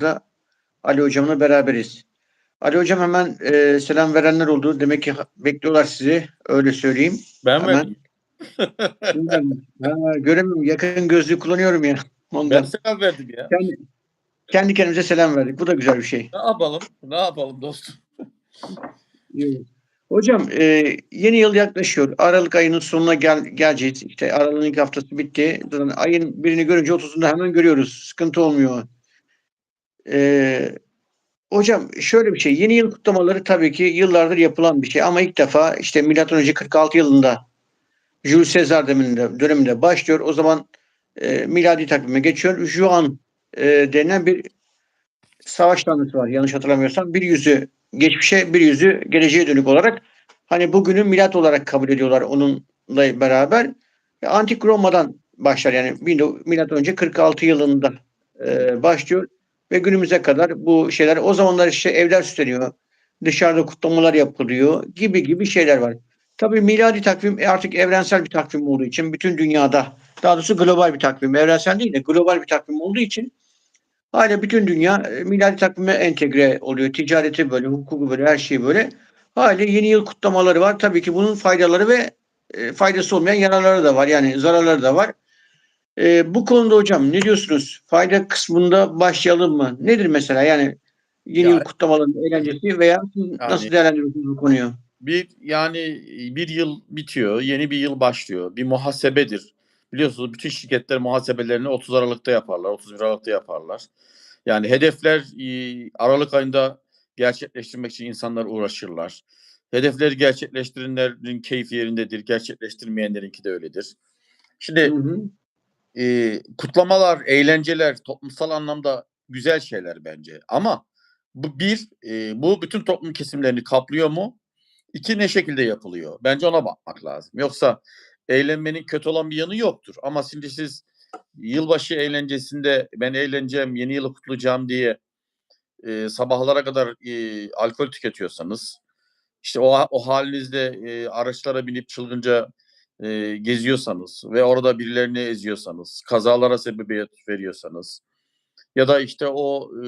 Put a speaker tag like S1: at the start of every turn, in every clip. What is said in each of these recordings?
S1: da Ali hocamla beraberiz. Ali hocam hemen e, selam verenler oldu. Demek ki bekliyorlar sizi. Öyle söyleyeyim.
S2: Ben
S1: Hemen. ha, göremiyorum. Yakın gözlüğü kullanıyorum ya.
S2: Ben
S1: Ondan.
S2: selam verdim ya.
S1: Kendi, kendi kendimize selam verdik. Bu da güzel bir şey.
S2: Ne yapalım? Ne yapalım dostum?
S1: Hocam e, yeni yıl yaklaşıyor. Aralık ayının sonuna gel, geleceğiz. İşte Aralık'ın ilk haftası bitti. Ayın birini görünce 30'unda hemen görüyoruz. Sıkıntı olmuyor. E, hocam şöyle bir şey. Yeni yıl kutlamaları tabii ki yıllardır yapılan bir şey. Ama ilk defa işte milattan önce 46 yılında Jules Caesar döneminde, döneminde başlıyor. O zaman e, miladi takvime geçiyor. Juan e, denilen bir savaş tanrısı var. Yanlış hatırlamıyorsam. Bir yüzü geçmişe bir yüzü geleceğe dönük olarak hani bugünü milat olarak kabul ediyorlar onunla beraber. Antik Roma'dan başlar yani 1000 milat önce 46 yılında e, başlıyor ve günümüze kadar bu şeyler o zamanlar işte evler süsleniyor. Dışarıda kutlamalar yapılıyor gibi gibi şeyler var. Tabii miladi takvim artık evrensel bir takvim olduğu için bütün dünyada daha doğrusu global bir takvim. Evrensel değil de global bir takvim olduğu için Hala bütün dünya e, miladi takvime entegre oluyor. Ticareti böyle, hukuku böyle, her şeyi böyle. Hala yeni yıl kutlamaları var. Tabii ki bunun faydaları ve e, faydası olmayan yararları da var. Yani zararları da var. E, bu konuda hocam ne diyorsunuz? Fayda kısmında başlayalım mı? Nedir mesela yani yeni yıl kutlamalarının eğlencesi veya siz nasıl
S2: Yani-
S1: değerlendiriyorsunuz bu konuyu?
S2: Bir yani bir yıl bitiyor, yeni bir yıl başlıyor. Bir muhasebedir. Biliyorsunuz bütün şirketler muhasebelerini 30 Aralık'ta yaparlar, 31 Aralık'ta yaparlar. Yani hedefler e, Aralık ayında gerçekleştirmek için insanlar uğraşırlar. Hedefleri gerçekleştirenlerin keyfi yerindedir, gerçekleştirmeyenlerinki de öyledir. Şimdi
S1: Hı hı.
S2: E, kutlamalar, eğlenceler toplumsal anlamda güzel şeyler bence. Ama bu bir, e, bu bütün toplum kesimlerini kaplıyor mu? İki, ne şekilde yapılıyor? Bence ona bakmak lazım. Yoksa eğlenmenin kötü olan bir yanı yoktur. Ama şimdi siz yılbaşı eğlencesinde ben eğleneceğim, yeni yılı kutlayacağım diye e, sabahlara kadar e, alkol tüketiyorsanız, işte o, o halinizde e, araçlara binip çılgınca e, geziyorsanız ve orada birilerini eziyorsanız, kazalara sebebiyet veriyorsanız ya da işte o e,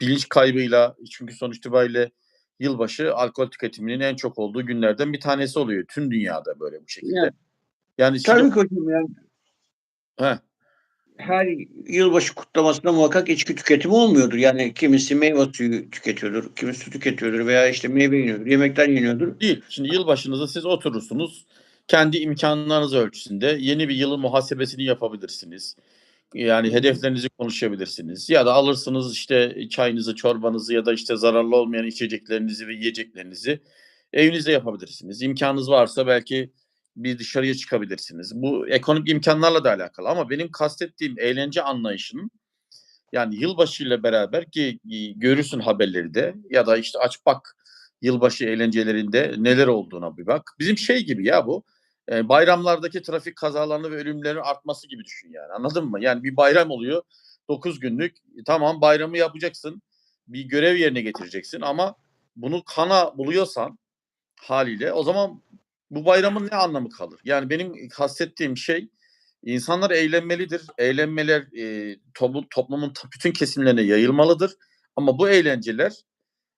S2: bilinç kaybıyla çünkü sonuç itibariyle yılbaşı alkol tüketiminin en çok olduğu günlerden bir tanesi oluyor. Tüm dünyada böyle bu şekilde.
S1: Yani,
S2: Yani
S1: tabii
S2: şimdi,
S1: hocam yani
S2: Heh,
S1: her yılbaşı kutlamasında muhakkak içki tüketimi olmuyordur. Yani kimisi meyve suyu tüketiyordur, kimisi su tüketiyordur veya işte meyve yeniyordur, yemekler yeniyordur.
S2: değil. Şimdi yılbaşınızda siz oturursunuz. Kendi imkanlarınız ölçüsünde yeni bir yılın muhasebesini yapabilirsiniz. Yani hedeflerinizi konuşabilirsiniz. Ya da alırsınız işte çayınızı, çorbanızı ya da işte zararlı olmayan içeceklerinizi ve yiyeceklerinizi evinizde yapabilirsiniz. İmkanınız varsa belki bir dışarıya çıkabilirsiniz. Bu ekonomik imkanlarla da alakalı ama benim kastettiğim eğlence anlayışının yani yılbaşıyla beraber ki görürsün haberleri de ya da işte aç bak yılbaşı eğlencelerinde neler olduğuna bir bak. Bizim şey gibi ya bu e, bayramlardaki trafik kazalarını ve ölümlerin artması gibi düşün yani anladın mı? Yani bir bayram oluyor 9 günlük E, tamam bayramı yapacaksın bir görev yerine getireceksin ama bunu kana buluyorsan haliyle o zaman bu bayramın ne anlamı kalır? Yani benim kastettiğim şey insanlar eğlenmelidir. Eğlenmeler e, toplu- toplumun bütün kesimlerine yayılmalıdır. Ama bu eğlenceler,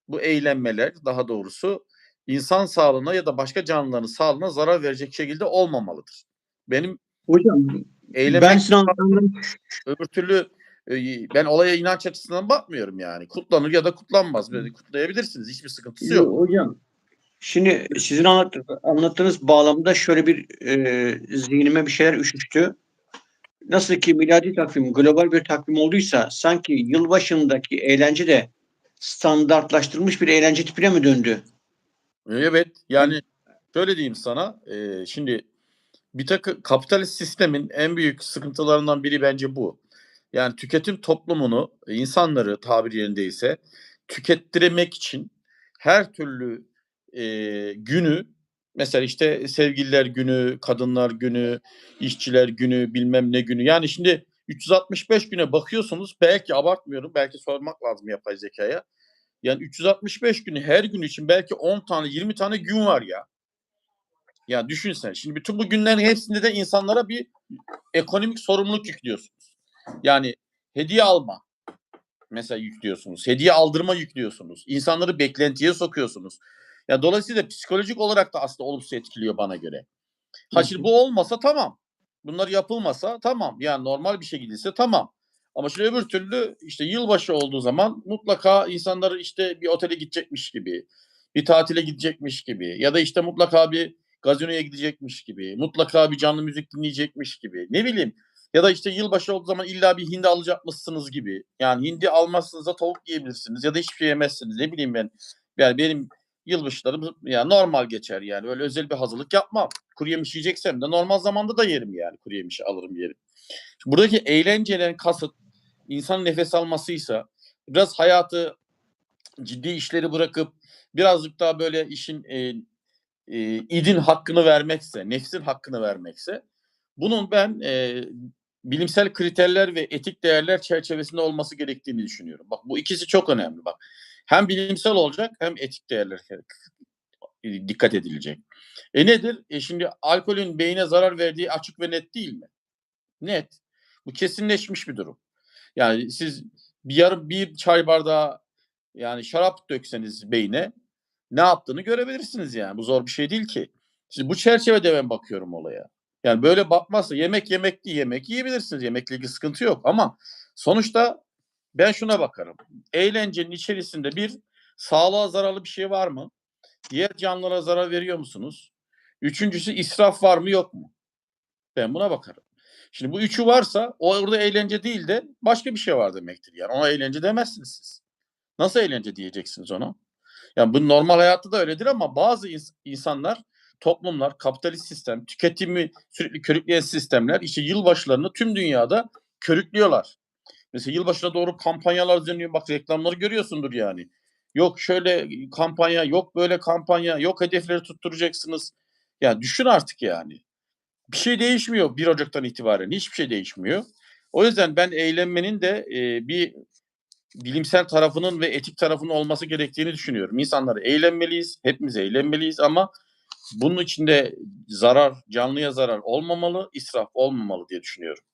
S2: bu eğlenmeler daha doğrusu insan sağlığına ya da başka canlıların sağlığına zarar verecek şekilde olmamalıdır. Benim
S1: Hocam
S2: eğlenmek
S1: ben anlattığınız
S2: öbür türlü e, ben olaya inanç açısından bakmıyorum yani. Kutlanır ya da kutlanmaz. Böyle kutlayabilirsiniz. Hiçbir sıkıntısı yok.
S1: Hocam şimdi sizin anlat, anlattığınız bağlamda şöyle bir e, zihnime bir şeyler üşüştü. Nasıl ki miladi takvim global bir takvim olduysa sanki yılbaşındaki eğlence de standartlaştırılmış bir eğlence tipine mi döndü?
S2: Evet yani şöyle diyeyim sana e, şimdi bir takı kapitalist sistemin en büyük sıkıntılarından biri bence bu. Yani tüketim toplumunu insanları tabir yerindeyse tükettirmek için her türlü e, günü mesela işte sevgililer günü, kadınlar günü, işçiler günü, bilmem ne günü. Yani şimdi 365 güne bakıyorsunuz belki abartmıyorum belki sormak lazım yapay zekaya. Yani 365 günü her gün için belki 10 tane 20 tane gün var ya. Ya düşün sen. Şimdi bütün bu günlerin hepsinde de insanlara bir ekonomik sorumluluk yüklüyorsunuz. Yani hediye alma. mesela yüklüyorsunuz. Hediye aldırma yüklüyorsunuz. İnsanları beklentiye sokuyorsunuz. Ya dolayısıyla psikolojik olarak da aslında olumsuz etkiliyor bana göre. Ha şimdi bu olmasa tamam. Bunlar yapılmasa tamam. Yani normal bir şekilde ise tamam. Ama şimdi öbür türlü işte yılbaşı olduğu zaman mutlaka insanları işte bir otele gidecekmiş gibi, bir tatile gidecekmiş gibi ya da işte mutlaka bir gazinoya gidecekmiş gibi, mutlaka bir canlı müzik dinleyecekmiş gibi. Ne bileyim ya da işte yılbaşı olduğu zaman illa bir hindi alacakmışsınız gibi. Yani hindi almazsınız da tavuk yiyebilirsiniz ya da hiçbir şey yemezsiniz. Ne bileyim ben. Yani benim yılbaşlarım ya normal geçer yani. Öyle özel bir hazırlık yapmam. Kuru yemiş yiyeceksem de normal zamanda da yerim yani. Kuru yemişi alırım yerim. Buradaki eğlencelerin kasıt insan nefes almasıysa biraz hayatı ciddi işleri bırakıp birazcık daha böyle işin e, e, idin hakkını vermekse, nefsin hakkını vermekse bunun ben e, bilimsel kriterler ve etik değerler çerçevesinde olması gerektiğini düşünüyorum. Bak bu ikisi çok önemli bak. Hem bilimsel olacak hem etik değerler e, dikkat edilecek. E nedir? E şimdi alkolün beyine zarar verdiği açık ve net değil mi? Net. Bu kesinleşmiş bir durum. Yani siz bir yarım bir çay bardağı yani şarap dökseniz beyne ne yaptığını görebilirsiniz yani. Bu zor bir şey değil ki. Şimdi bu çerçevede ben bakıyorum olaya. Yani böyle bakmazsa yemek yemek değil yemek yiyebilirsiniz. Yemekle ilgili sıkıntı yok ama sonuçta ben şuna bakarım. Eğlencenin içerisinde bir sağlığa zararlı bir şey var mı? Diğer canlılara zarar veriyor musunuz? Üçüncüsü israf var mı yok mu? Ben buna bakarım. Şimdi bu üçü varsa o orada eğlence değil de başka bir şey var demektir. Yani ona eğlence demezsiniz siz. Nasıl eğlence diyeceksiniz ona? Yani bu normal hayatta da öyledir ama bazı ins- insanlar, toplumlar, kapitalist sistem, tüketimi sürekli körükleyen sistemler işte yılbaşlarını tüm dünyada körüklüyorlar. Mesela yılbaşına doğru kampanyalar düzenliyor. Bak reklamları görüyorsundur yani. Yok şöyle kampanya, yok böyle kampanya, yok hedefleri tutturacaksınız. Ya düşün artık yani. Bir şey değişmiyor 1 Ocak'tan itibaren. Hiçbir şey değişmiyor. O yüzden ben eğlenmenin de e, bir bilimsel tarafının ve etik tarafının olması gerektiğini düşünüyorum. İnsanlar eğlenmeliyiz, hepimiz eğlenmeliyiz ama bunun içinde zarar, canlıya zarar olmamalı, israf olmamalı diye düşünüyorum.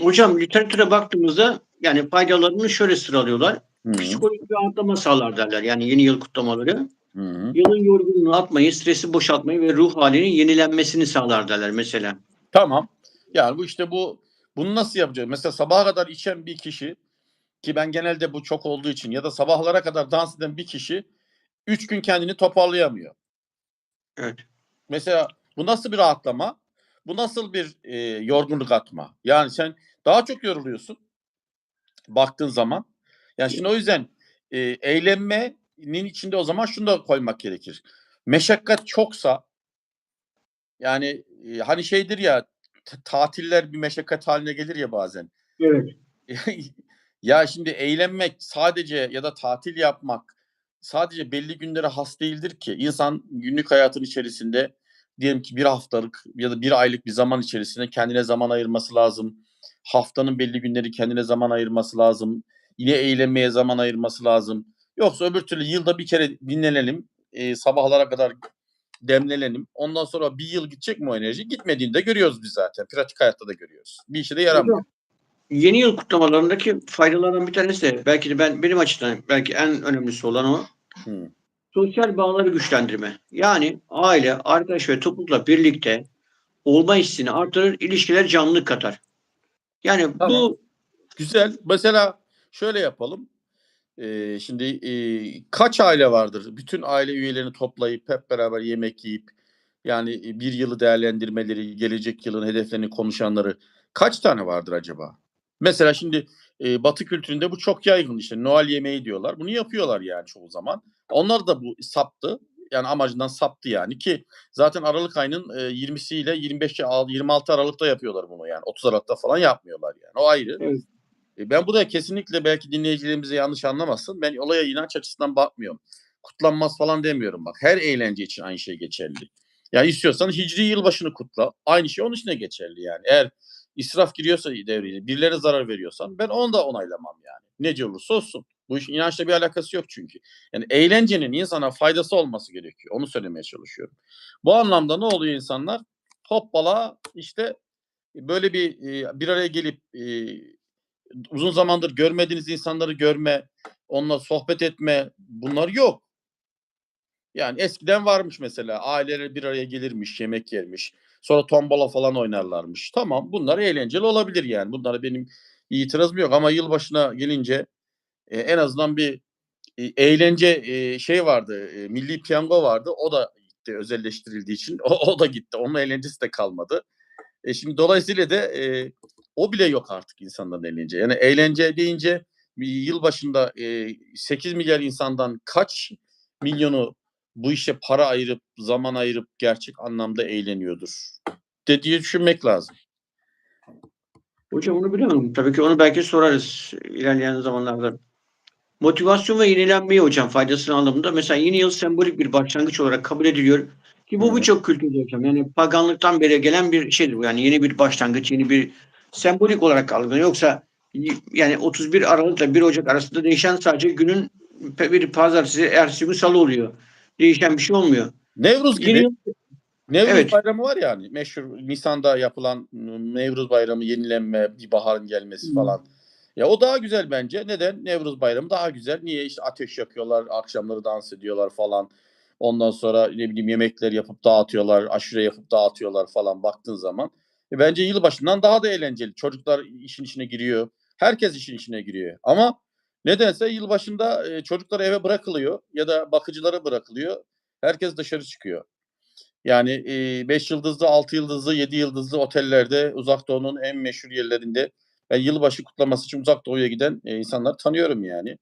S1: Hocam literatüre baktığımızda yani faydalarını şöyle sıralıyorlar.
S2: Hı hı.
S1: Psikolojik bir rahatlama sağlar derler. Yani yeni yıl kutlamaları.
S2: Hı hı.
S1: Yılın yorgunluğunu atmayı, stresi boşaltmayı ve ruh halinin yenilenmesini sağlar derler mesela.
S2: Tamam. Yani bu işte bu bunu nasıl yapacağız? Mesela sabaha kadar içen bir kişi ki ben genelde bu çok olduğu için ya da sabahlara kadar dans eden bir kişi 3 gün kendini toparlayamıyor.
S1: Evet.
S2: Mesela bu nasıl bir rahatlama? Bu nasıl bir e, yorgunluk atma? Yani sen daha çok yoruluyorsun baktığın zaman. Yani şimdi o yüzden e, eğlenmenin içinde o zaman şunu da koymak gerekir. Meşakkat çoksa yani e, hani şeydir ya tatiller bir meşakkat haline gelir ya bazen.
S1: Evet.
S2: ya şimdi eğlenmek sadece ya da tatil yapmak sadece belli günlere has değildir ki. İnsan günlük hayatın içerisinde diyelim ki bir haftalık ya da bir aylık bir zaman içerisinde kendine zaman ayırması lazım. Haftanın belli günleri kendine zaman ayırması lazım. Yine eğlenmeye zaman ayırması lazım. Yoksa öbür türlü yılda bir kere dinlenelim. e, sabahlara kadar demlenelim. Ondan sonra bir yıl gidecek mi o enerji? Gitmediğinde görüyoruz biz zaten. Pratik hayatta da görüyoruz. Bir işe de yaramıyor.
S1: Yeni yıl kutlamalarındaki faydalardan bir tanesi de belki de ben benim açımdan belki en önemlisi olan o
S2: Hı.
S1: sosyal bağları güçlendirme. Yani aile, arkadaş ve toplulukla birlikte olma hissini artırır, ilişkiler canlılık katar. Yani
S2: Tamam.
S1: bu
S2: Güzel. Mesela şöyle yapalım. Ee, şimdi e, kaç aile vardır? Bütün aile üyelerini toplayıp hep beraber yemek yiyip yani e, bir yılı değerlendirmeleri, gelecek yılın hedeflerini konuşanları kaç tane vardır acaba? Mesela şimdi e, Batı kültüründe bu çok yaygın işte Noel yemeği diyorlar. Bunu yapıyorlar yani çoğu zaman. Onlar da bu saptı. Yani amacından saptı yani ki zaten Aralık ayının e, 20'si ile 25 26 Aralık'ta yapıyorlar bunu yani. 30 Aralık'ta falan yapmıyorlar yani. O ayrı.
S1: Evet.
S2: Ben burada kesinlikle belki dinleyicilerimize yanlış anlamasın. Ben olaya inanç açısından bakmıyorum. Kutlanmaz falan demiyorum bak. Her eğlence için aynı şey geçerli. Yani istiyorsan hicri yılbaşını kutla. Aynı şey onun için de geçerli yani. Eğer israf giriyorsa devreye, birilerine zarar veriyorsan ben onu da onaylamam yani. Nece olursa olsun. Bu işin inançla bir alakası yok çünkü. Yani eğlencenin insana faydası olması gerekiyor. Onu söylemeye çalışıyorum. Bu anlamda ne oluyor insanlar? Hoppala işte böyle bir bir araya gelip uzun zamandır görmediğiniz insanları görme, onunla sohbet etme bunlar yok. Yani eskiden varmış mesela aileler bir araya gelirmiş, yemek yermiş. Sonra tombala falan oynarlarmış. Tamam bunlar eğlenceli olabilir yani. Bunlara benim itirazım yok ama yılbaşına gelince e, en azından bir e, eğlence e, şey vardı. E, milli piyango vardı. O da gitti özelleştirildiği için. O, o da gitti. Onun eğlencesi de kalmadı. E, şimdi dolayısıyla da e, o bile yok artık insanların eğlence. Yani eğlence deyince yıl başında e, 8 milyar insandan kaç milyonu bu işe para ayırıp zaman ayırıp gerçek anlamda eğleniyordur dediği düşünmek lazım.
S1: Hocam onu bilemem. Tabii ki onu belki sorarız ilerleyen zamanlarda. Motivasyon ve yenilenmeyi hocam faydasını anlamında. Mesela yeni yıl sembolik bir başlangıç olarak kabul ediliyor. Ki bu birçok kültürde hocam. Yani paganlıktan beri gelen bir şeydir bu. Yani yeni bir başlangıç, yeni bir sembolik olarak algılanıyor. Yoksa yani 31 Aralık'la 1 Ocak arasında değişen sadece günün bir pazartesi, ertesi gün salı oluyor. Değişen bir şey olmuyor.
S2: Nevruz gibi Nevruz
S1: Evet.
S2: bayramı var yani meşhur Nisan'da yapılan m, Nevruz bayramı yenilenme, bir baharın gelmesi falan. Ya o daha güzel bence. Neden? Nevruz bayramı daha güzel. Niye? İşte ateş yakıyorlar, akşamları dans ediyorlar falan. Ondan sonra ne bileyim yemekler yapıp dağıtıyorlar, aşure yapıp dağıtıyorlar falan baktığın zaman. E bence yılbaşından daha da eğlenceli. Çocuklar işin içine giriyor. Herkes işin içine giriyor. Ama nedense yılbaşında e, çocuklar eve bırakılıyor ya da bakıcılara bırakılıyor. Herkes dışarı çıkıyor. Yani 5 yıldızlı, 6 yıldızlı, 7 yıldızlı otellerde Uzak Doğu'nun en meşhur yerlerinde ben yılbaşı kutlaması için Uzak Doğu'ya giden e, insanları tanıyorum yani.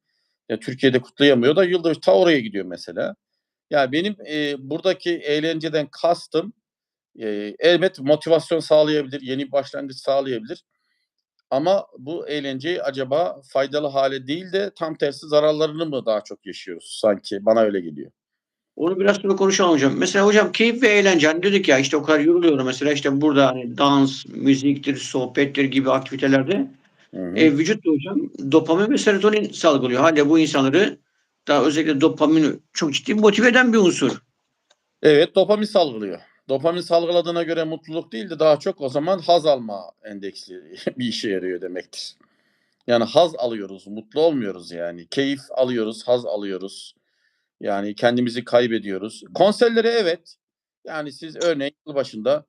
S2: Ya, Türkiye'de kutlayamıyor da yılbaşı ta oraya gidiyor mesela. Ya benim e, buradaki eğlenceden kastım e, elbet motivasyon sağlayabilir, yeni bir başlangıç sağlayabilir. Ama bu eğlenceyi acaba faydalı hale değil de tam tersi zararlarını mı daha çok yaşıyoruz sanki? Bana öyle geliyor.
S1: Onu biraz sonra konuşalım hocam. Mesela hocam keyif ve eğlence. Hani dedik ya işte o kadar yoruluyorum mesela işte burada hani dans, müziktir, sohbettir gibi aktivitelerde
S2: Hı hı.
S1: e, vücut hocam dopamin ve serotonin salgılıyor. Hala bu insanları daha özellikle dopamin çok ciddi motive eden bir unsur.
S2: Evet, dopamin salgılıyor. Dopamin salgıladığına göre mutluluk değil de daha çok o zaman haz alma endeksli bir işe yarıyor demektir. Yani haz alıyoruz, mutlu olmuyoruz yani. Keyif alıyoruz, haz alıyoruz. Yani kendimizi kaybediyoruz. Konserlere evet. Yani siz örneğin yılbaşında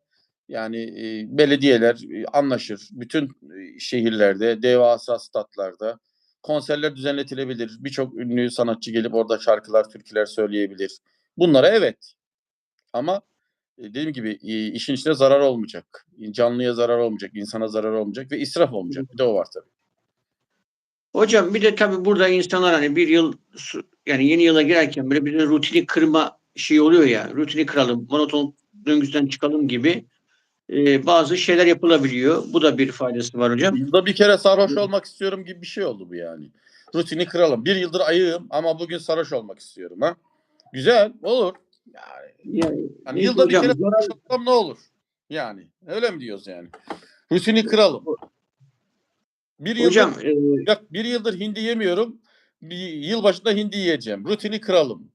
S2: yani e, belediyeler e, anlaşır. Bütün e, şehirlerde, devasa statlarda konserler düzenletilebilir. Birçok ünlü sanatçı gelip orada şarkılar, türküler söyleyebilir. Bunlara evet. Ama dediğim gibi işin içinde zarar olmayacak. Canlıya zarar olmayacak, insana zarar olmayacak ve israf olmayacak. Bir de o var tabii.
S1: Hocam bir de tabii burada insanlar hani bir yıl yani yeni yıla girerken böyle bir de rutini kırma şey oluyor ya. Rutini kıralım, monoton döngüsüden çıkalım gibi e, bazı şeyler yapılabiliyor. Bu da bir faydası var hocam.
S2: Yılda bir kere sarhoş olmak istiyorum gibi bir şey oldu bu yani. Rutini kıralım. Bir yıldır ayığım ama bugün sarhoş olmak istiyorum ha. Güzel, olur. Yani,
S1: Yani,
S2: yani yılda bir
S1: hocam,
S2: kere
S1: zarar-
S2: sarhoş olsam ne olur? Yani öyle mi diyoruz yani? Rutini kıralım. Bir yıldır,
S1: hocam e,
S2: Yok, bir yıldır hindi yemiyorum. Bir yıl başında hindi yiyeceğim. Rutini kıralım.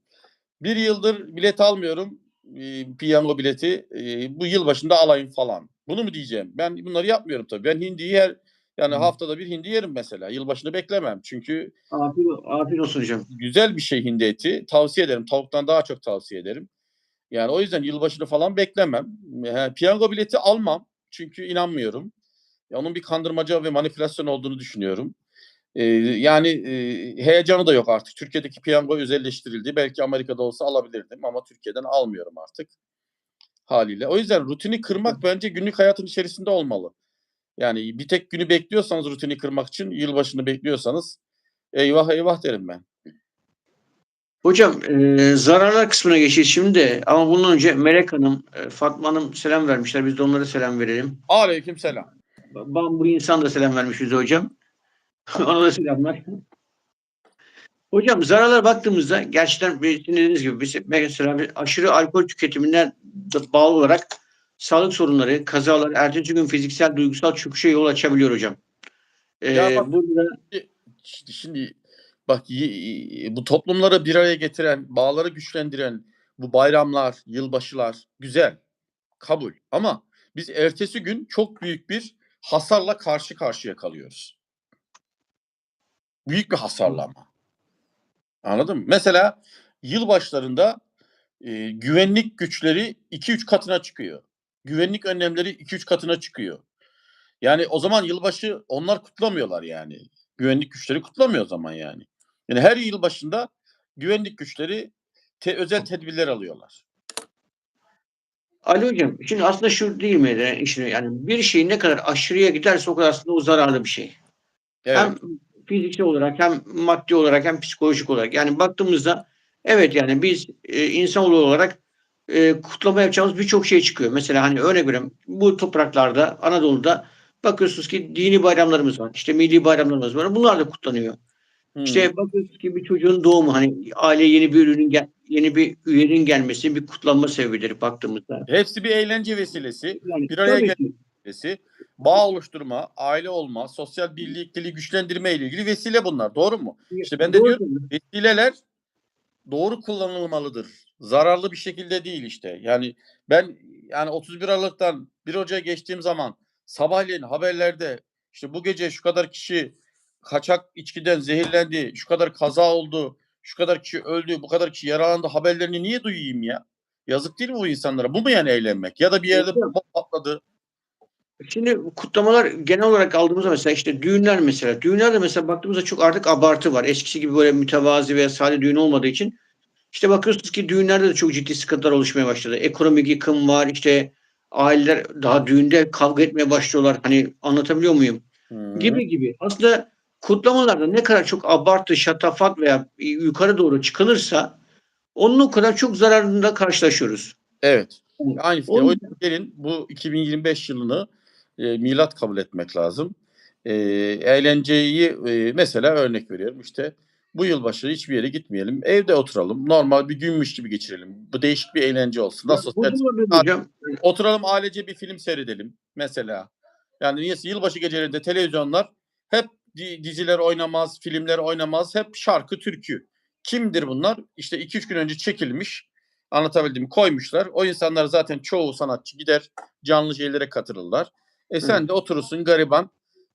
S2: Bir yıldır bilet almıyorum. E, piyango bileti. E, bu yıl başında alayım falan. Bunu mu diyeceğim? Ben bunları yapmıyorum tabii. Ben hindiyi her yani
S1: Hı.
S2: haftada bir hindi yerim mesela. Yılbaşını beklemem. Çünkü
S1: afiyet, afiyet olsun hocam.
S2: güzel bir şey hindi eti. Tavsiye ederim. Tavuktan daha çok tavsiye ederim. Yani o yüzden yılbaşını falan beklemem. He, piyango bileti almam. Çünkü inanmıyorum. Ya onun bir kandırmaca ve manipülasyon olduğunu düşünüyorum. Ee, yani e, heyecanı da yok artık. Türkiye'deki piyango özelleştirildi. Belki Amerika'da olsa alabilirdim ama Türkiye'den almıyorum artık haliyle. O yüzden rutini kırmak bence günlük hayatın içerisinde olmalı. Yani bir tek günü bekliyorsanız rutini kırmak için, yılbaşını bekliyorsanız eyvah eyvah derim ben.
S1: Hocam e, zararlar kısmına geçeceğiz şimdi de ama bundan önce Melek Hanım, e, Fatma Hanım selam vermişler. Biz de onlara selam verelim.
S2: Aleyküm selam.
S1: Bambur insan da selam vermiş bize hocam. Ona da selamlar. Hocam zararlara baktığımızda gerçekten dediğiniz gibi biz mesela bir aşırı alkol tüketiminden bağlı olarak sağlık sorunları, kazalar, ertesi gün fiziksel, duygusal çöküşe yol açabiliyor hocam. Ee,
S2: Ya bak-
S1: burada
S2: Şimdi bak bu toplumları bir araya getiren, bağları güçlendiren bu bayramlar, yılbaşılar güzel. Kabul. Ama biz ertesi gün çok büyük bir hasarla karşı karşıya kalıyoruz. Büyük bir hasarlama. Anladın mı? Mesela yılbaşlarında e, güvenlik güçleri 2-3 katına çıkıyor. Güvenlik önlemleri 2-3 katına çıkıyor. Yani o zaman yılbaşı onlar kutlamıyorlar yani. Güvenlik güçleri kutlamıyor o zaman yani. Yani her yılbaşında güvenlik güçleri te- özel tedbirler alıyorlar.
S1: Ali Hocam şimdi aslında şu değil mi işin yani bir şey ne kadar aşırıya giderse o kadar aslında o zararlı bir şey.
S2: Evet.
S1: Hem fiziksel olarak hem maddi olarak hem psikolojik olarak. Yani baktığımızda evet yani biz e, insanoğlu olarak e, kutlama yapacağımız birçok şey çıkıyor. Mesela hani örnek veriyorum bu topraklarda Anadolu'da bakıyorsunuz ki dini bayramlarımız var. İşte milli bayramlarımız var. Bunlar da kutlanıyor.
S2: Hmm.
S1: İşte bakıyorsunuz ki bir çocuğun doğumu hani aileye yeni bir ürünün gel yeni bir üyenin gelmesi bir kutlanma sebebidir baktığımızda.
S2: Hepsi bir eğlence vesilesi,
S1: Yani
S2: Bir araya
S1: tabii
S2: gel-
S1: ki.
S2: vesilesi, bağ oluşturma, aile olma, sosyal birlikteliği güçlendirme ile ilgili vesile bunlar. Doğru mu? İşte ben de
S1: Doğru
S2: diyorum vesileler doğru kullanılmalıdır. Zararlı bir şekilde değil işte. Yani ben yani 31 Aralık'tan 1 Ocak'a geçtiğim zaman sabahleyin haberlerde işte bu gece şu kadar kişi kaçak içkiden zehirlendi, şu kadar kaza oldu, şu kadar kişi öldü, bu kadar kişi yaralandı haberlerini niye duyayım ya? Yazık değil mi bu insanlara? Bu mu yani eğlenmek? Ya da bir yerde bomba patladı.
S1: Şimdi kutlamalar genel olarak aldığımızda mesela işte düğünler mesela. Düğünlerde mesela baktığımızda çok artık abartı var. Eskisi gibi böyle mütevazi veya sade düğün olmadığı için işte bakıyorsunuz ki düğünlerde de çok ciddi sıkıntılar oluşmaya başladı. Ekonomik yıkım var işte aileler daha düğünde kavga etmeye başlıyorlar. Hani anlatabiliyor muyum?
S2: Hı.
S1: Gibi gibi. Aslında kutlamalarda ne kadar çok abartı, şatafat veya yukarı doğru çıkılırsa onun o kadar çok zararında karşılaşıyoruz.
S2: Evet. Aynı fikir.
S1: O yüzden
S2: gelin bu 2025 yılını e, milat kabul etmek lazım. E, eğlenceyi e, mesela örnek veriyorum işte bu yılbaşı hiçbir yere gitmeyelim. Evde oturalım. Normal bir günmüş gibi geçirelim. Bu değişik bir eğlence olsun. Nasıl?
S1: Hocam.
S2: Oturalım ailece bir film seyredelim mesela. Yani niyeyse yılbaşı gecelerinde televizyonlar hep di- diziler oynamaz, filmler oynamaz. Hep şarkı, türkü. Kimdir bunlar? İşte 2-3 gün önce çekilmiş. Anlatabildim? Koymuşlar. O insanlar zaten çoğu sanatçı gider canlı şeylere katılırlar. E sen de oturursun gariban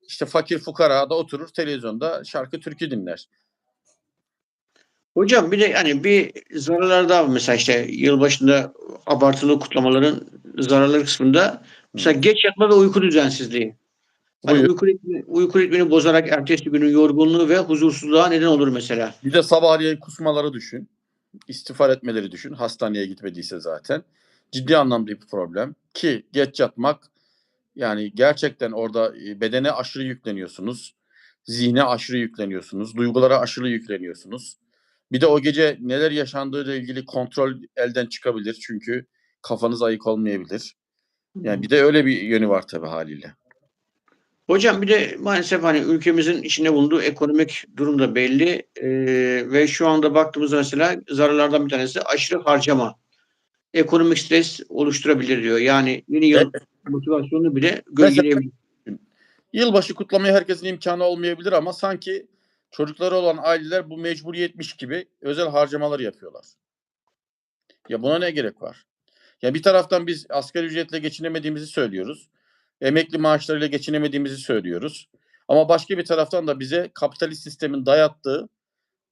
S2: işte fakir fukara da oturur televizyonda şarkı türkü dinler.
S1: Hocam bir de yani bir zararlar daha var. Mesela işte yılbaşında abartılı kutlamaların zararları kısmında mesela geç yatma ve uyku düzensizliği. Hani
S2: Buyur.
S1: uyku, ritmi, uyku ritmini bozarak ertesi günün yorgunluğu ve huzursuzluğa neden olur mesela.
S2: Bir de sabahleyin kusmaları düşün. İstiğfar etmeleri düşün. Hastaneye gitmediyse zaten. Ciddi anlamda bir problem. Ki geç yatmak yani gerçekten orada e, bedene aşırı yükleniyorsunuz. Zihne aşırı yükleniyorsunuz. Duygulara aşırı yükleniyorsunuz. Bir de o gece neler yaşandığıyla ilgili kontrol elden çıkabilir. Çünkü kafanız ayık olmayabilir. Yani bir de öyle bir yönü var tabii haliyle.
S1: Hocam bir de maalesef hani ülkemizin içinde bulunduğu ekonomik durum da belli Ee, ve şu anda baktığımızda mesela zararlardan bir tanesi aşırı harcama. Ekonomik stres oluşturabilir diyor. Yani yeni yıl motivasyonunu bile gölgeleyebilir.
S2: Yılbaşı kutlamaya herkesin imkanı olmayabilir ama sanki çocukları olan aileler bu mecburiyetmiş gibi özel harcamalar yapıyorlar. Ya buna ne gerek var? Ya bir taraftan biz asgari ücretle geçinemediğimizi söylüyoruz. Emekli maaşlarıyla geçinemediğimizi söylüyoruz. Ama başka bir taraftan da bize kapitalist sistemin dayattığı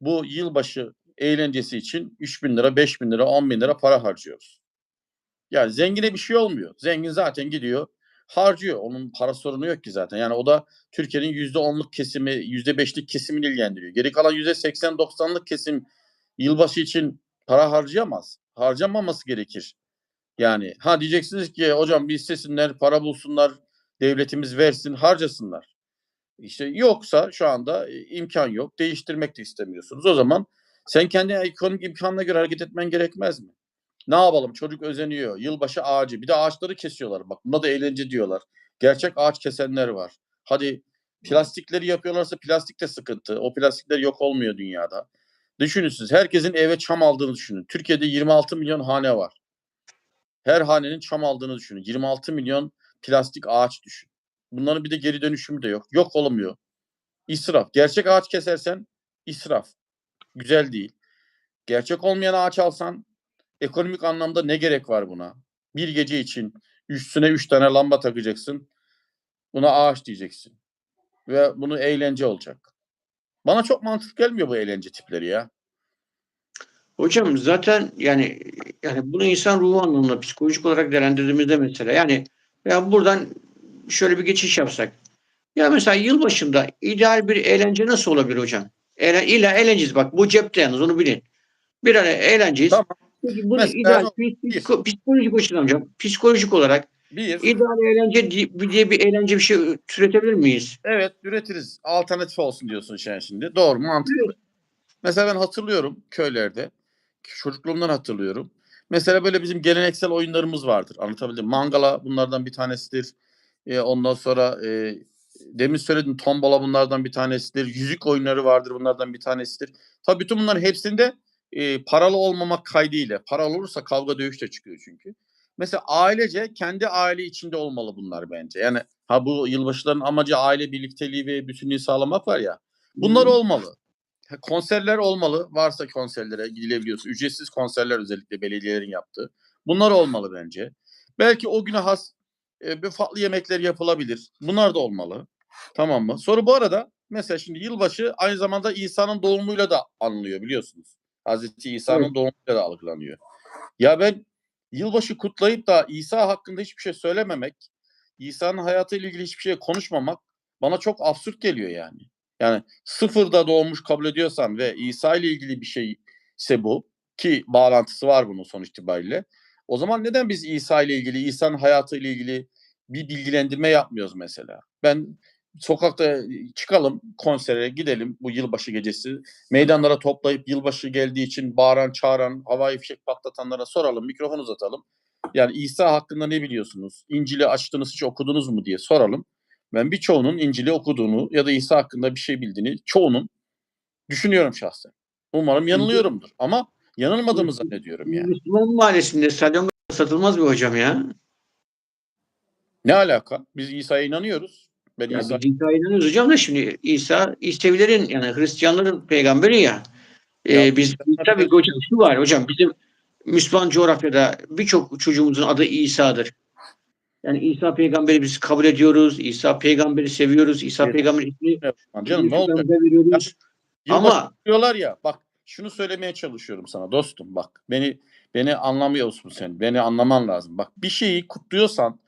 S2: bu yılbaşı eğlencesi için 3 bin lira, 5 bin lira, 10 bin lira para harcıyoruz. Yani zengine bir şey olmuyor. Zengin zaten gidiyor harcıyor. Onun para sorunu yok ki zaten. Yani o da Türkiye'nin %10'luk kesimi, %5'lik kesimini ilgilendiriyor. Geri kalan %80-90'lık kesim yılbaşı için para harcayamaz. Harcamaması gerekir. Yani ha diyeceksiniz ki hocam bir istesinler, para bulsunlar, devletimiz versin, harcasınlar. İşte yoksa şu anda e, imkan yok. Değiştirmek de istemiyorsunuz. O zaman sen kendi ekonomik imkanına göre hareket etmen gerekmez mi? Ne yapalım? Çocuk özeniyor. Yılbaşı ağacı. Bir de ağaçları kesiyorlar. Bak buna da eğlence diyorlar. Gerçek ağaç kesenler var. Hadi plastikleri yapıyorlarsa plastik de sıkıntı. O plastikler yok olmuyor dünyada. Düşünün siz. Herkesin eve çam aldığını düşünün. Türkiye'de 26 milyon hane var. Her hanenin çam aldığını düşünün. 26 milyon plastik ağaç düşün. Bunların bir de geri dönüşümü de yok. Yok olmuyor. İsraf. Gerçek ağaç kesersen israf. Güzel değil. Gerçek olmayan ağaç alsan ekonomik anlamda ne gerek var buna? Bir gece için üstüne üç tane lamba takacaksın. Buna ağaç diyeceksin. Ve bunu eğlence olacak. Bana çok mantıklı gelmiyor bu eğlence tipleri ya.
S1: Hocam zaten yani yani bunu insan ruhu anlamında psikolojik olarak değerlendirdiğimizde mesela yani ya buradan şöyle bir geçiş yapsak. Ya mesela yılbaşında ideal bir eğlence nasıl olabilir hocam? Eğlen, illa eğleneceğiz bak bu cepte yalnız onu bilin. Bir ara eğleneceğiz.
S2: Tamam.
S1: Peki bunu
S2: Mesela
S1: ideal
S2: o-
S1: psiko- psikolojik açıdan hocam psikolojik olarak
S2: Bir,
S1: ideal eğlence di- diye bir eğlence bir şey türetebilir miyiz?
S2: evet üretiriz. Alternatif olsun diyorsun sen şimdi. Doğru mantıklı. Mesela ben hatırlıyorum köylerde. Çocukluğumdan hatırlıyorum. Mesela böyle bizim geleneksel oyunlarımız vardır. Anlatabildim. Mangala bunlardan bir tanesidir. E, ondan sonra e, demin söyledim tombola bunlardan bir tanesidir. Yüzük oyunları vardır bunlardan bir tanesidir. Tabii bütün bunların hepsinde e, paralı olmamak kaydıyla. Paralı olursa kavga dövüş de çıkıyor çünkü. Mesela ailece kendi aile içinde olmalı bunlar bence. Yani ha bu yılbaşıların amacı aile birlikteliği ve bütünlüğü sağlamak var ya. Bunlar
S1: Hı.
S2: olmalı. Konserler olmalı. Varsa konserlere gidilebiliyorsa. Ücretsiz konserler özellikle belediyelerin yaptığı. Bunlar olmalı bence. Belki o güne has e, bir farklı yemekler yapılabilir. Bunlar da olmalı. Tamam mı? Sonra bu arada mesela şimdi yılbaşı aynı zamanda İsa'nın doğumuyla da anılıyor biliyorsunuz. Hazreti İsa'nın doğumuyla da algılanıyor. Ya ben yılbaşı kutlayıp da İsa hakkında hiçbir şey söylememek, İsa'nın hayatıyla ilgili hiçbir şey konuşmamak bana çok absürt geliyor yani. Yani sıfırda doğmuş kabul ediyorsan ve İsa ile ilgili bir şey ise bu ki bağlantısı var bunun sonuç itibariyle. O zaman neden biz İsa ile ilgili, İsa'nın hayatı ile ilgili bir bilgilendirme yapmıyoruz mesela? Ben sokakta çıkalım, konsere gidelim bu yılbaşı gecesi. Meydanlara toplayıp yılbaşı geldiği için bağıran, çağıran, havai fişek patlatanlara soralım, mikrofon uzatalım. Yani İsa hakkında ne biliyorsunuz? İncil'i açtınız hiç okudunuz mu diye soralım. Ben birçoğunun İncil'i okuduğunu ya da İsa hakkında bir şey bildiğini çoğunun düşünüyorum şahsen. Umarım yanılıyorumdur ama yanılmadığımı zannediyorum yani.
S1: Müslüman mahallesinde stadyum satılmaz mı hocam ya?
S2: Ne alaka? Biz İsa'ya inanıyoruz. Ben
S1: Ya
S2: İsa
S1: inanıyoruz hocam da şimdi İsa İsevilerin yani Hristiyanların peygamberi ya. Ee,
S2: Ya,
S1: biz tabii hocam şu var hocam bizim Müslüman coğrafyada birçok çocuğumuzun adı İsa'dır. Yani İsa peygamberi biz kabul ediyoruz. İsa peygamberi seviyoruz. İsa
S2: Evet.
S1: peygamberin ismini
S2: canım ne
S1: çocuklarımıza veriyoruz.
S2: Yılbaşı
S1: Ama
S2: diyorlar ya bak şunu söylemeye çalışıyorum sana dostum bak beni beni anlamıyorsun sen beni anlaman lazım bak bir şeyi kutluyorsan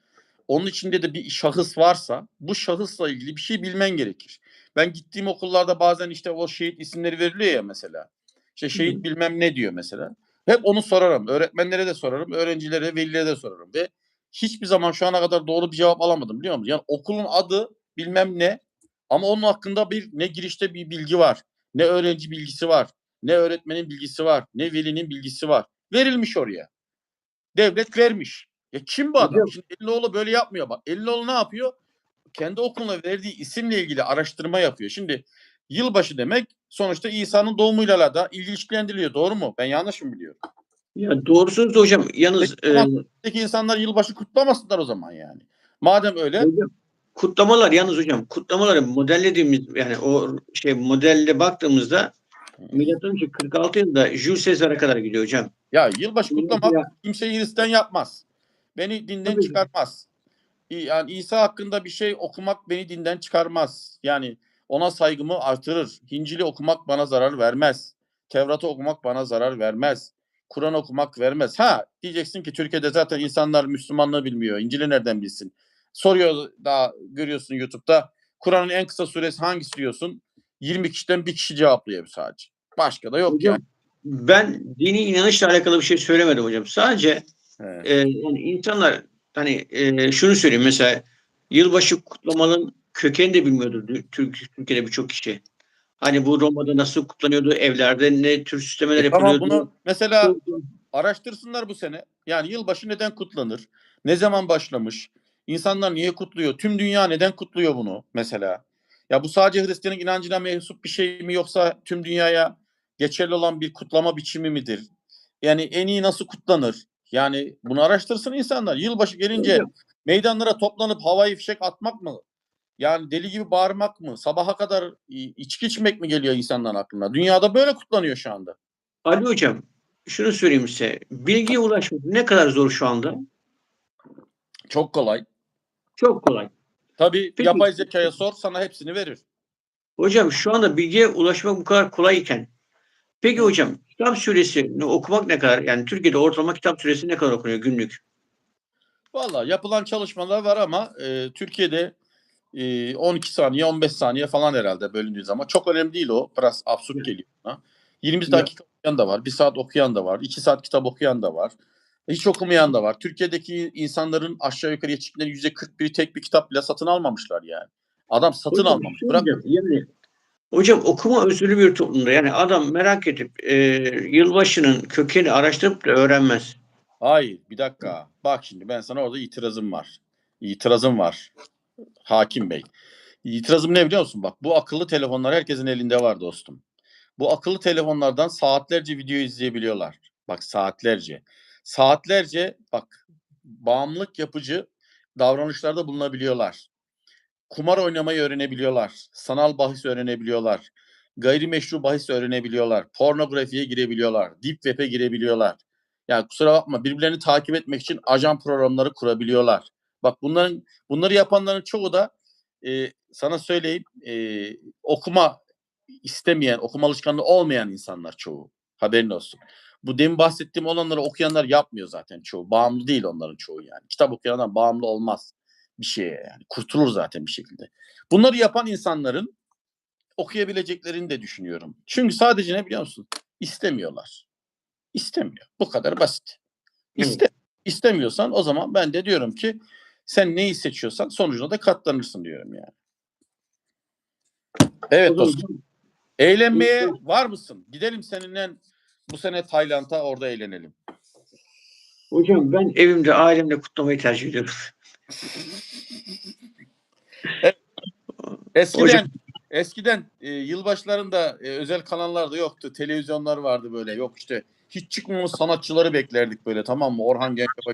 S2: onun içinde de bir şahıs varsa bu şahısla ilgili bir şey bilmen gerekir. Ben gittiğim okullarda bazen işte o şehit isimleri veriliyor ya mesela. İşte şehit bilmem ne diyor mesela. Hep onu sorarım. Öğretmenlere de sorarım, öğrencilere, velilere de sorarım ve hiçbir zaman şu ana kadar doğru bir cevap alamadım biliyor musun? Yani okulun adı bilmem ne ama onun hakkında bir ne girişte bir bilgi var, ne öğrenci bilgisi var, ne öğretmenin bilgisi var, ne velinin bilgisi var. Verilmiş oraya. Devlet vermiş. Ya kim bu adam? Şimdi Elinoğlu böyle yapmıyor bak. Elinoğlu ne yapıyor? Kendi okuluna verdiği isimle ilgili araştırma yapıyor. Şimdi yılbaşı demek sonuçta İsa'nın doğumuyla da ilişkilendiriliyor. Doğru mu? Ben yanlış mı biliyorum?
S1: ya doğrusunuz da hocam yalnız
S2: Peki,
S1: e,
S2: insanlar yılbaşı kutlamasınlar o zaman yani. Madem öyle
S1: hocam, kutlamalar yalnız hocam kutlamaları modellediğimiz yani o şey modelle baktığımızda milattan önce 46 yılında Jules Caesar'a kadar gidiyor hocam.
S2: ya yılbaşı kutlamak
S1: Ya-
S2: kimseyi Hristiyan yapmaz. Beni dinden
S1: Tabii
S2: çıkarmaz. Yani İsa hakkında bir şey okumak beni dinden çıkarmaz. Yani ona saygımı artırır. İncil'i okumak bana zarar vermez. Tevrat'ı okumak bana zarar vermez. Kur'an okumak vermez. Ha diyeceksin ki Türkiye'de zaten insanlar Müslümanlığı bilmiyor. İncil'i nereden bilsin? Soruyor daha görüyorsun YouTube'da. Kur'an'ın en kısa suresi hangisi diyorsun? 20 kişiden bir kişi cevaplıyor sadece. Başka da yok
S1: Hocam,
S2: yani.
S1: Ben dini inanışla alakalı bir şey söylemedim hocam. Sadece
S2: He.
S1: e, yani insanlar hani e, şunu söyleyeyim mesela yılbaşı kutlamaların kökeni de bilmiyordur Türk, Türkiye'de birçok kişi. Hani bu Roma'da nasıl kutlanıyordu, evlerde ne tür süslemeler
S2: E tamam
S1: yapılıyordu.
S2: bunu mesela araştırsınlar bu sene. Yani yılbaşı neden kutlanır? Ne zaman başlamış? İnsanlar niye kutluyor? Tüm dünya neden kutluyor bunu mesela? Ya bu sadece Hristiyanın inancına mensup bir şey mi yoksa tüm dünyaya geçerli olan bir kutlama biçimi midir? Yani en iyi nasıl kutlanır? Yani bunu araştırsın insanlar. Yılbaşı gelince meydanlara toplanıp havai fişek atmak mı? Yani deli gibi bağırmak mı? Sabaha kadar içki içmek mi geliyor insanların aklına? Dünyada böyle kutlanıyor şu anda.
S1: Ali hocam şunu söyleyeyim size. Bilgiye ulaşmak ne kadar zor şu anda?
S2: Çok kolay.
S1: Çok kolay.
S2: Tabii
S1: Peki.
S2: yapay zekaya sor sana hepsini verir.
S1: Hocam şu anda bilgiye ulaşmak bu kadar kolay iken peki hocam kitap süresi okumak ne kadar? Yani Türkiye'de ortalama kitap süresi ne kadar okunuyor günlük?
S2: Valla yapılan çalışmalar var ama e, Türkiye'de e, 12 saniye 15 saniye falan herhalde bölündüğü zaman. Çok önemli değil o. Biraz absürt geliyor bana. 20 dakika okuyan da var. 1 saat okuyan da var. 2 saat kitap okuyan da var. Hiç okumayan da var. Türkiye'deki insanların aşağı yukarı yetişkinlerin %41'i tek bir kitap bile satın almamışlar yani. Adam satın
S1: Hocam,
S2: almamış. Bırak
S1: yani, hocam okuma özürlü bir toplumda yani adam merak edip e, yılbaşının kökeni araştırıp da öğrenmez.
S2: Hayır bir dakika. Bak şimdi ben sana orada itirazım var. İtirazım var. Hakim Bey. İtirazım ne biliyor musun? Bak bu akıllı telefonlar herkesin elinde var dostum. Bu akıllı telefonlardan saatlerce video izleyebiliyorlar. Bak saatlerce. Saatlerce bak bağımlılık yapıcı davranışlarda bulunabiliyorlar. Kumar oynamayı öğrenebiliyorlar. Sanal bahis öğrenebiliyorlar. Gayrimeşru bahis öğrenebiliyorlar. Pornografiye girebiliyorlar. Deep web'e girebiliyorlar. Yani kusura bakma birbirlerini takip etmek için ajan programları kurabiliyorlar. Bak bunların bunları yapanların çoğu da e, sana söyleyeyim e, okuma istemeyen, okuma alışkanlığı olmayan insanlar çoğu. Haberin olsun. Bu demin bahsettiğim olanları okuyanlar yapmıyor zaten çoğu. Bağımlı değil onların çoğu yani. Kitap okuyan adam bağımlı olmaz bir şeye yani. Kurtulur zaten bir şekilde. Bunları yapan insanların okuyabileceklerini de düşünüyorum. Çünkü sadece ne biliyor musun? İstemiyorlar. İstemiyor. Bu kadar basit.
S1: Evet.
S2: İste, istemiyorsan o zaman ben de diyorum ki sen neyi seçiyorsan sonucuna da katlanırsın diyorum yani. Evet dostum. Eğlenmeye var mısın? Gidelim seninle bu sene Tayland'a orada eğlenelim.
S1: Hocam ben evimde ailemle kutlamayı tercih ediyorum.
S2: Eskiden
S1: Hocam-
S2: eskiden e, yılbaşlarında e, özel kanallarda yoktu. Televizyonlar vardı böyle. Yok işte hiç çıkmamış sanatçıları beklerdik böyle tamam mı? Orhan Gencebay,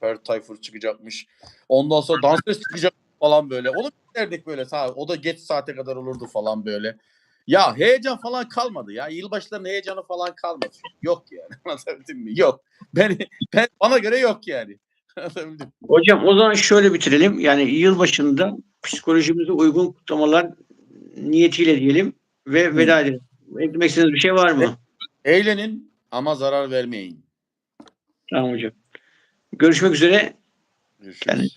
S2: Ferdi Tayfur çıkacakmış. Ondan sonra dansöz çıkacak falan böyle. Onu beklerdik böyle. Sağ, o da geç saate kadar olurdu falan böyle. Ya heyecan falan kalmadı ya. Yılbaşlarının heyecanı falan kalmadı. Yok yani. Anlatabildim mi? Yok. Ben, ben bana göre yok yani.
S1: Hocam o zaman şöyle bitirelim. Yani yılbaşında psikolojimize uygun kutlamalar niyetiyle diyelim ve veda edelim. Eklemek istediğiniz bir şey var mı?
S2: Eğlenin ama zarar vermeyin.
S1: Tamam hocam. Görüşmek üzere.
S2: Görüşürüz.
S1: Yani